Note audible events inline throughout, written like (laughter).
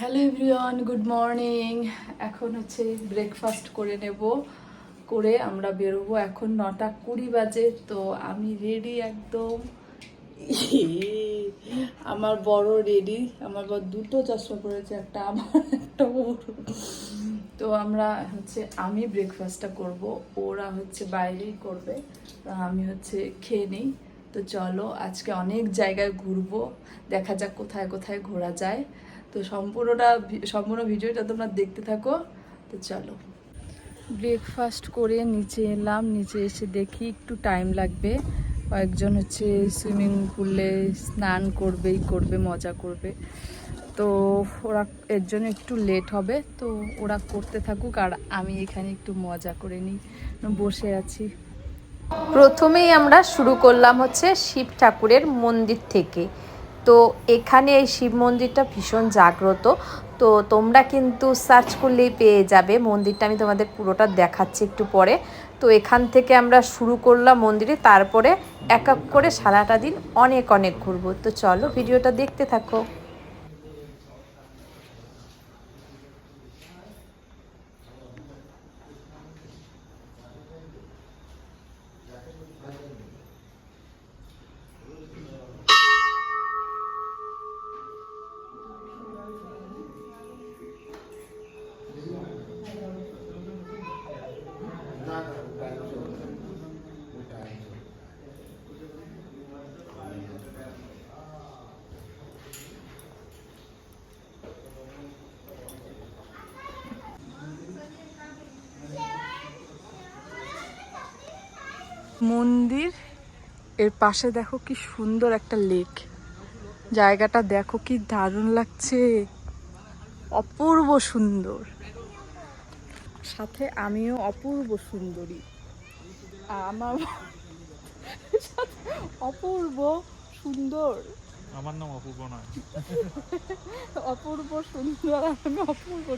Hello everyone good morning এখন হচ্ছে breakfast করে নেব। করে আমরা বেরোবো এখন নটা কুড়ি বাজে, তো আমি রেডি একদম। আমার বড় রেডি আমার বড় দুটো চশমা পড়েছে একটা আমার, একটা ওর। তো আমরা হচ্ছে, আমি ব্রেকফাস্টটা করব। ওরা হচ্ছে বাইরেই করবে। আমি হচ্ছে খেয়ে নিই। তো চলো, আজকে অনেক জায়গায় ঘুরবো। দেখা যাক কোথায় কোথায় ঘোরা যায়। তো সম্পূর্ণটা সম্পূর্ণ ভিডিওটা তোমরা দেখতে থাকো। তো চলো। ব্রেকফাস্ট করে নিচে এলাম, নিচে এসে দেখি একটু টাইম লাগবে। কয়েকজন হচ্ছে সুইমিং পুলে স্নান করবেই করবে, মজা করবে। তো ওরা, এর জন্য একটু লেট হবে, তো ওরা করতে থাকুক আর আমি এখানে একটু মজা করে নিই। বসে আছি। প্রথমেই আমরা শুরু করলাম হচ্ছে শিব ঠাকুরের মন্দির থেকে। তো এখানে এই শিব মন্দিরটা ভীষণ জাগ্রত। তো তোমরা কিন্তু সার্চ করলেই পেয়ে যাবে। মন্দিরটা আমি তোমাদের পুরোটা দেখাচ্ছি একটু পরে। তো এখান থেকে আমরা শুরু করলাম মন্দিরে। তারপরে এক এক করে সারাটা দিন অনেক অনেক ঘুরবো। তো চলো ভিডিওটা দেখতে থাকো। মন্দির। এর পাশে দেখো কি সুন্দর একটা লেক। জায়গাটা দেখো কি দারুণ লাগছে। অপূর্ব সুন্দর। সাথে আমিও অপূর্ব সুন্দরী। আমার অপূর্ব সুন্দর। আমার নাম অপূর্ব নয়। (laughs) অপূর্ব সুন্দর আর আমি অপূর্ব।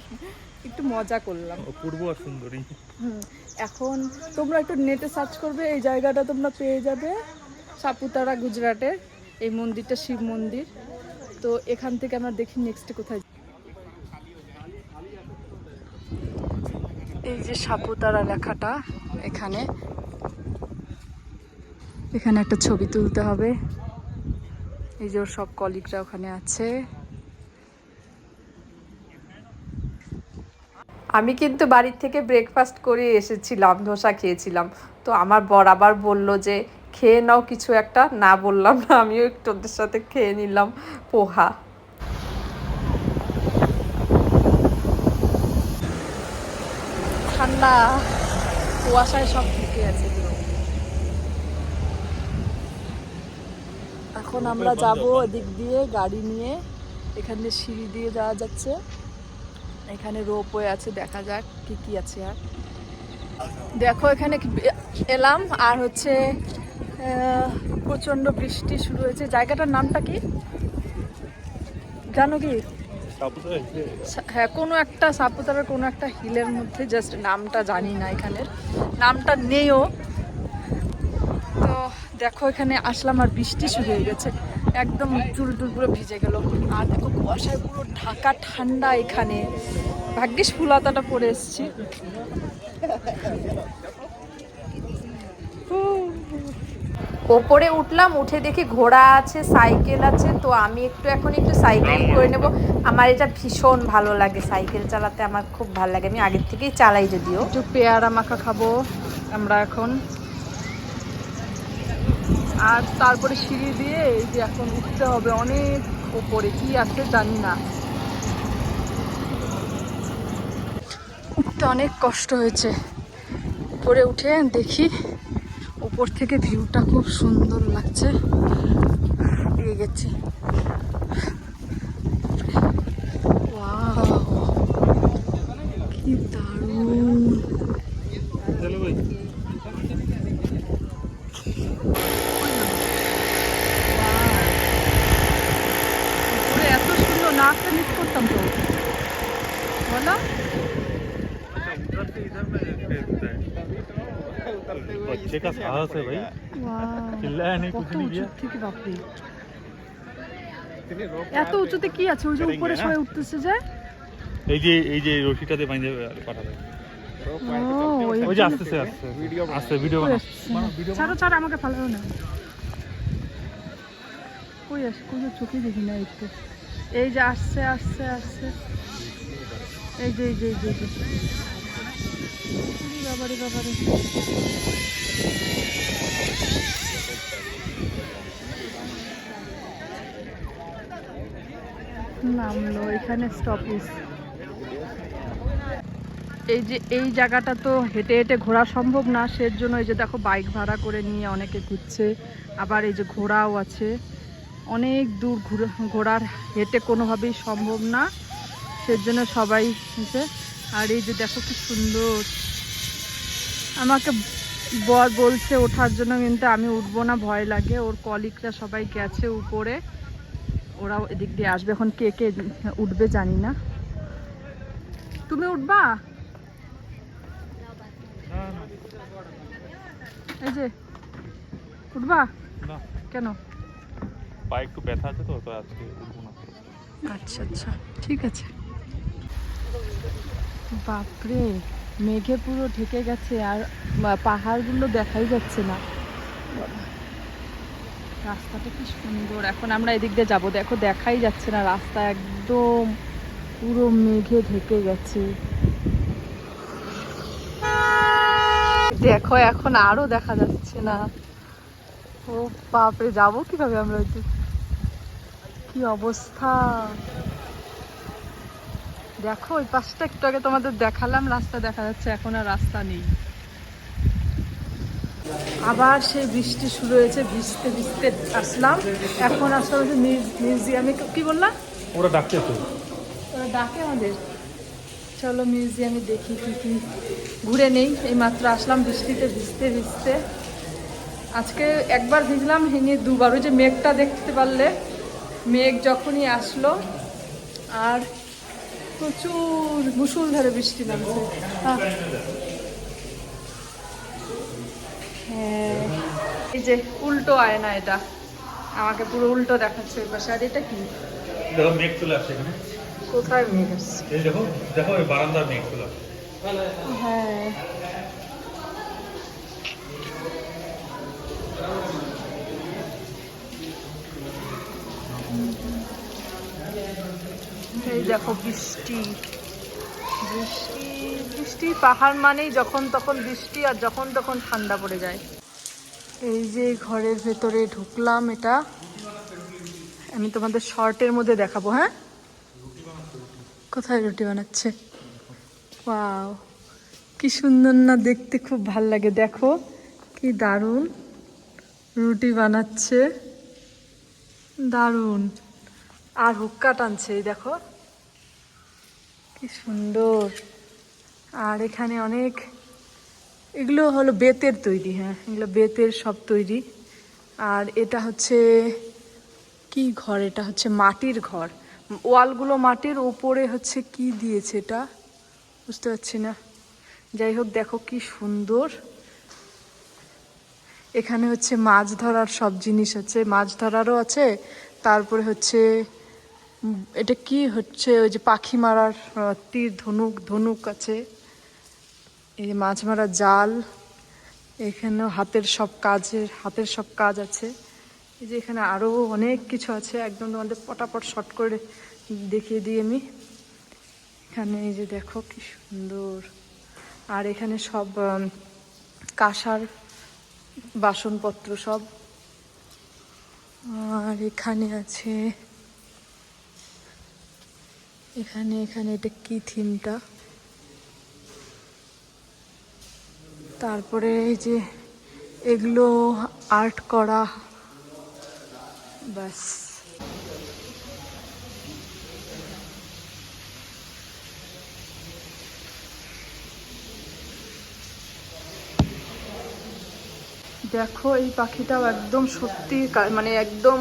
একটু মজা করলাম। অপূর্ব আর সুন্দরী। এখন তোমরা একটু নেটে সার্চ করবে এই জায়গাটা তোমরা পেয়ে যাবে সাপুতারা গুজরাটের এই মন্দিরটা শিব মন্দির। তো এখান থেকে আমরা দেখি নেক্সট কোথায় এই যে সাপুতারা লেখাটা এখানে। এখানে একটা ছবি তুলতে হবে। এই যে ওর সব কলিগরা ওখানে আছে। আমি কিন্তু বাড়ির থেকে ব্রেকফাস্ট করে এসেছিলাম ধোসা খেয়েছিলাম। তো আমার বর আবার বলল যে খেয়ে নাও কিছু একটা। না বললাম না আমিও একটু ওদের সাথে খেয়ে নিলাম পোহা। ঠান্ডা কুয়াশায় সব ঠিকই আছে পুরো। এখন আমরা যাব এদিক দিয়ে গাড়ি নিয়ে। এখানে সিঁড়ি দিয়ে যাওয়া যাচ্ছে। এখানে রোপওয়ে আছে দেখা যাক কি কি আছে আর। দেখো এখানে এলাম আর হচ্ছে আহ, প্রচণ্ড বৃষ্টি শুরু হয়েছে। জায়গাটার নামটা কি? জানো কি? হ্যাঁ কোনো একটা সাপুতারার কোনো একটা হিলের মধ্যে জাস্ট নামটা জানি না এখানের। নামটা নেইও দেখো এখানে আসলাম আর বৃষ্টি শুরু হয়ে গেছে। একদম চুল টুল পুরো ভিজে গেল। আর দেখো কুয়াশায় পুরো ঢাকা ঠান্ডা এখানে। ভাগ্যিস ফুলাতাটা পরে এসেছি। ওপরে উঠলাম উঠে দেখি ঘোড়া আছে সাইকেল আছে তো আমি একটু এখন একটু সাইকেল করে নেব। আমার এটা ভীষণ ভালো লাগে সাইকেল চালাতে আমার খুব ভালো লাগে। আমি আগের থেকেই চালাই যদিও। একটু পেয়ারা মাখা খাব আমরা এখন। আর তারপরে সিঁড়ি দিয়ে এই যে এখন উঠতে হবে অনেক ওপরে, কি আছে জানি না। উঠতে অনেক কষ্ট হয়েছে। উপরে উঠে দেখি উপর থেকে ভিউটা খুব সুন্দর লাগছে। পেয়ে গেছি! কি দারুণ। बच्चे का साहस है भाई चिल्लाया नहीं कुछ কত नहीं উঁচু किया থেকে বাপরে এত উঁচুতে কি আছে ওই যে Kering উপরে ya? সবাই উঠতেছে যে এই যে এই যে রশিটাতে বাইন্ধে পাঠাবে ও ওই ওই যে আসতেছে আসছে আসছে ভিডিও বানা বানাও, ভিডিও ছাড়ো ছাড়ো আমাকে ফালাও না কই আসে কই চোখে দেখি না একটু এই যে আসছে আসছে আসছে এই যে এই যে এই যে এই যে। ওরে বাবারে বাবারে। নামলো, এখানে স্টপেজ এই যে, এই জায়গাটা তো হেঁটে হেঁটে ঘোরা সম্ভব না সের জন্য এই যে দেখো বাইক ভাড়া করে নিয়ে অনেকে ঘুরছে। আবার এই যে ঘোড়াও আছে। অনেক দূর ঘুরে ঘোড়ার হেঁটে কোনোভাবেই সম্ভব না। সের জন্য সবাই হচ্ছে আর এই যে দেখো কি সুন্দর। আমাকে বর বলছে ওঠার জন্য কিন্তু আমি উঠবো না ভয় লাগে। ওর কলিগরা সবাই গেছে উপরে। ওরাও এদিক দিয়ে আসবে। এখন কে কে উঠবে জানি না। তুমি উঠবা? এই যে উঠবা? কেন? পায়ে একটু ব্যথা আছে তো তো আজকে উঠবো না। আচ্ছা আচ্ছা। ঠিক আছে। বাপরে, মেঘে পুরো ঢেকে গেছে আর পাহাড়গুলো দেখাই যাচ্ছে না। রাস্তাটা কি সুন্দর। এখন আমরা এদিক দিয়ে যাব। দেখো, দেখাই যাচ্ছে না। রাস্তা একদম পুরো মেঘে ঢেকে গেছে। দেখো, এখন আরও দেখা যাচ্ছে না। ও বাপরে, যাব কীভাবে আমরা কি অবস্থা? দেখো ওই পাশটা একটু আগে তোমাদের দেখালাম রাস্তা দেখা যাচ্ছে এখন আর রাস্তা নেই। আবার সেই বৃষ্টি শুরু হয়েছে ভিজতে ভিজতে আসলাম। এখন আসলে হচ্ছে মিউজিয়ামে। কি বললাম? ওরা ডাকছে তো। ওরা ডাকে আমাদের। চলো মিউজিয়ামে দেখি কি কি ঘুরে নেই। এই মাত্র আসলাম বৃষ্টিতে ভিজতে ভিজতে। আজকে একবার ভিজলাম ভেঙে দুবার। ওই যে মেঘটা দেখতে পারলে মেঘ যখনই আসলো আর প্রচুর মুসুলধারে বৃষ্টি নামছে। হ্যাঁ। এই যে উল্টো আয়না এটা। আমাকে পুরো উল্টো দেখাচ্ছে পাশে। আর এটা কি? দেখো মেঘ চলে আসছে এখানে। কোথায় মেঘ আসছে? এই দেখো দেখো বারান্দার মেঘ চলে হ্যাঁ। এই দেখো বৃষ্টি। বৃষ্টি বৃষ্টি, পাহাড় মানেই যখন তখন বৃষ্টি আর যখন তখন ঠান্ডা পড়ে যায়। এই যে ঘরের ভেতরে ঢুকলাম এটা। আমি তোমাদের শর্টের মধ্যে দেখাবো হ্যাঁ? কোথায় রুটি বানাচ্ছে? ওয়াও, কি সুন্দর না দেখতে খুব ভালো লাগে। দেখো, কি দারুণ রুটি বানাচ্ছে। দারুণ। আর হুক্কা টানছে, এই দেখো। কি সুন্দর। আর এখানে অনেক, এগুলো হলো বেতের তৈরি হ্যাঁ এগুলো বেতের সব তৈরি। আর এটা হচ্ছে, কি ঘর এটা? হচ্ছে মাটির ঘর। ওয়ালগুলো মাটির উপরে হচ্ছে কি দিয়েছে এটা? বুঝতে পারছি না। যাই হোক, দেখো কি সুন্দর। এখানে হচ্ছে মাছ ধরার সব জিনিস আছে। মাছ ধরারও আছে, তারপরে হচ্ছে এটা কি হচ্ছে? ওই যে পাখি মারার তীর, ধনুক ধনুক আছে। এই যে মাছ মারার জাল, এখানেও হাতের সব কাজের, হাতের সব কাজ আছে। এই যে এখানে আরও অনেক কিছু আছে, একদম তোমাদের পটাপট শর্ট করে দেখিয়ে দিই আমি। এখানে এই যে দেখো কি সুন্দর। আর এখানে সব কাঁসার বাসনপত্র সব। আর এখানে আছে এখানে এখানে এটা কি থিমটা? তারপরে এই যে এগুলো আর্ট করা, ব্যাস। দেখো, এই পাখিটাও একদম সত্যি মানে একদম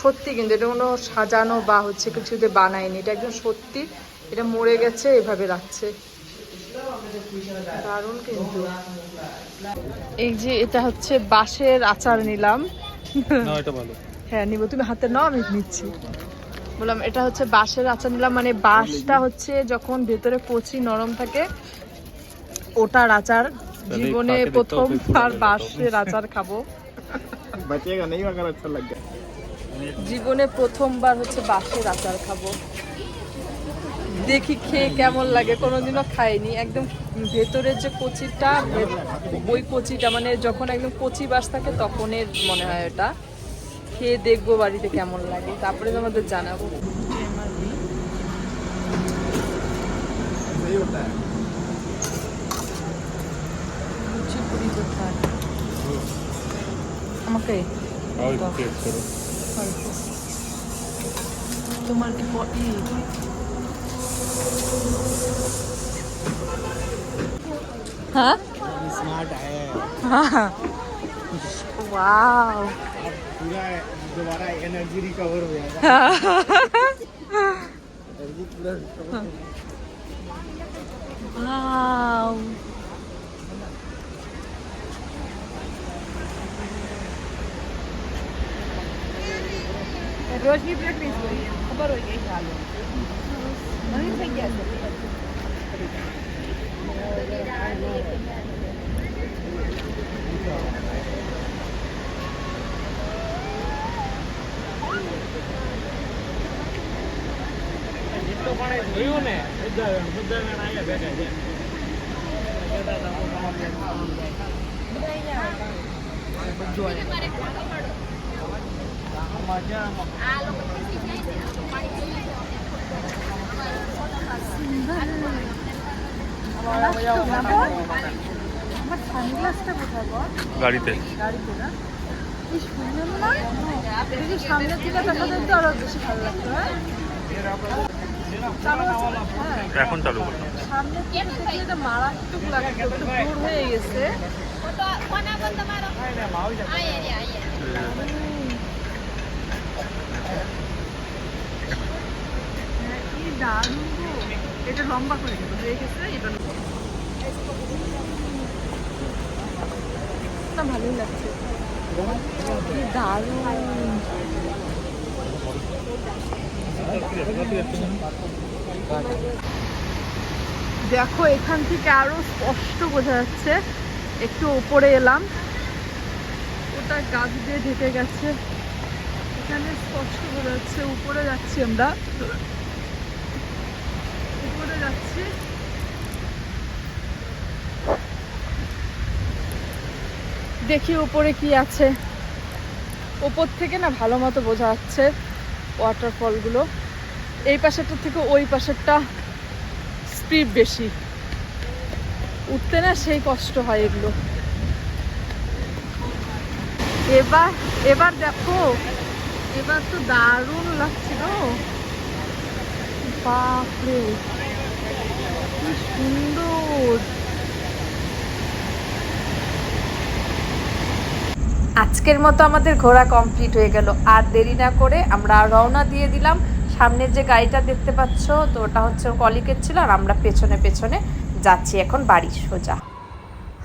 সত্যি কিন্তু এটা কোনো সাজানো বা হচ্ছে কিছুতে বানায়নি এটা একদম সত্যি। এটা মরে গেছে এভাবে রাখছে। দারুণ কিন্তু। এই যে এটা হচ্ছে বাঁশের আচার নিলাম। হ্যাঁ নিব। তুমি হাতে নাও আমি নিচ্ছি। বললাম এটা হচ্ছে বাঁশের আচার নিলাম মানে বাঁশটা হচ্ছে যখন ভেতরে কচি নরম থাকে ওটার আচার। জীবনে প্রথম প্রথমবার বাঁশের আচার খাব। বাঁচিয়েগা নেই আচার লাগবে। জীবনে প্রথমবার হচ্ছে বাসের আচার খাব। দেখি খেয়ে কেমন লাগে কোনোদিনও খাইনি। একদম ভেতরের যে কচিটা ওই কচিটা মানে যখন একদম কচি বাস থাকে তখনের মনে হয় ওটা খেয়ে দেখব বাড়িতে কেমন লাগে তারপরে তোমাদের জানাব। আমাকে Tomar que pode ir. हाँ स्मार्ट है हाँ वाओ पूरा दोबारा एनर्जी रिकवर हो जाएगा एनर्जी पूरा रिकवर वाओ રોજની પ્રેક્ટિસ કરીએ ખબર હોય કે ચાલો. ઘણી થઈ ગયા છે. જેટલો પણ જોયું ને બુદ્ધાવેણ બુદ્ધાવેણ અહીંયા ભેગા છે બધા અહીંયા. গাড়িতে। গাড়িতে না কি সুন্দর না দেখি সামনের দিকে তাকাতে তো আরও বেশি ভালো লাগতো হ্যাঁ হ্যাঁ। এখন চালু করলাম এটা মারাত্মক লাগতো একটু দূর হয়ে। গেছে হ্যাঁ, কি লম্বা করে ভালোই লাগছে দেখো, এখান থেকে আরও স্পষ্ট বোঝা যাচ্ছে। একটু উপরে এলাম। ওটা গাছ দিয়ে ঢেকে গেছে। এখানে স্পষ্ট বোঝা যাচ্ছে, উপরে যাচ্ছি আমরা। যাচ্ছি। দেখি উপরে কি আছে। ওপর থেকে না ভালো মতো বোঝা যাচ্ছে ওয়াটারফলগুলো এই পাশেরটা থেকে ওই পাশেরটা স্পিড বেশি। উঠতে না সেই কষ্ট হয় এগুলো। এবার এবার দেখো, এবার তো দারুণ লাগছিল বাপরে। কি সুন্দর। আজকের মতো আমাদের ঘোরা কমপ্লিট হয়ে গেল। আর দেরি না করে আমরা রওনা দিয়ে দিলাম। সামনের যে গাড়িটা দেখতে পাচ্ছ তো ওটা হচ্ছে কলিকের ছিল আর আমরা পেছনে পেছনে যাচ্ছি। এখন বাড়ি সোজা।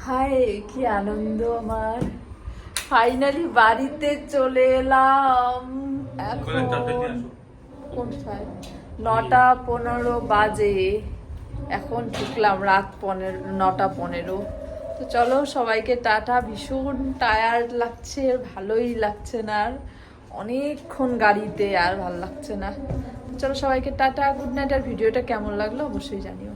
হায় কি আনন্দ আমার। ফাইনালি বাড়িতে চলে এলাম। এখন কোনটায়? নটা পনেরো বাজে। এখন ঢুকলাম রাত পনেরো, নটা পনেরো। তো চলো সবাইকে টাটা। ভীষণ টায়ার্ড লাগছে, ভালোই লাগছে না আর। অনেকক্ষণ গাড়িতে আর ভালো লাগছে না। চলো সবাইকে টাটা। গুড নাইট আর ভিডিওটা কেমন লাগল অবশ্যই জানিও।